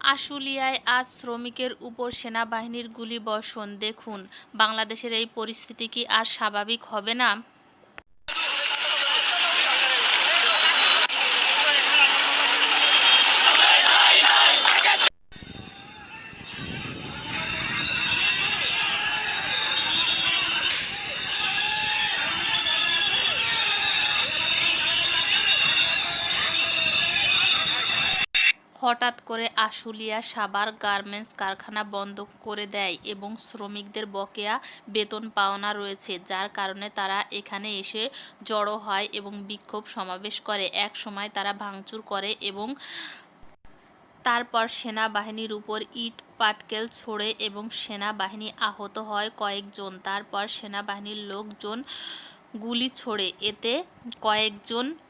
আশুলিয়ায় আজ শ্রমিকের উপর সেনাবাহিনীর গুলিবর্ষণ। দেখুন, বাংলাদেশের এই পরিস্থিতি কি আর স্বাভাবিক হবে না? হঠাৎ করে আশুলিয়া সাবার গার্মেন্টস কারখানা বন্ধ করে দেয় এবং শ্রমিকদের বকেয়া বেতন পাওনা রয়েছে, যার কারণে তারা এখানে এসে জড়ো হয় এবং বিক্ষোভ সমাবেশ করে। এক সময় তারা ভাঙচুর করে এবং তারপর সেনাবাহিনীর উপর ইট পাটকেল ছোড়ে এবং সেনাবাহিনী আহত হয় কয়েকজন। তারপর সেনাবাহিনীর লোকজন গুলি ছোড়ে। এতে কয়েকজন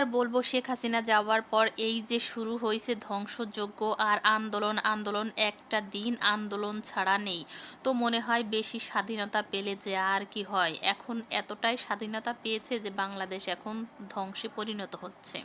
আর বলব শেখ হাসিনা যাওয়ার পর এই যে শুরু হয়েছে ধ্বংসযোগ্য আর আন্দোলন আন্দোলন একটা দিন আন্দোলন ছাড়া নেই। তো মনে হয় বেশি স্বাধীনতা পেলে যে আর কি হয়। এখন এতটাই স্বাধীনতা পেয়েছে যে বাংলাদেশ এখন ধ্বংসে পরিণত হচ্ছে।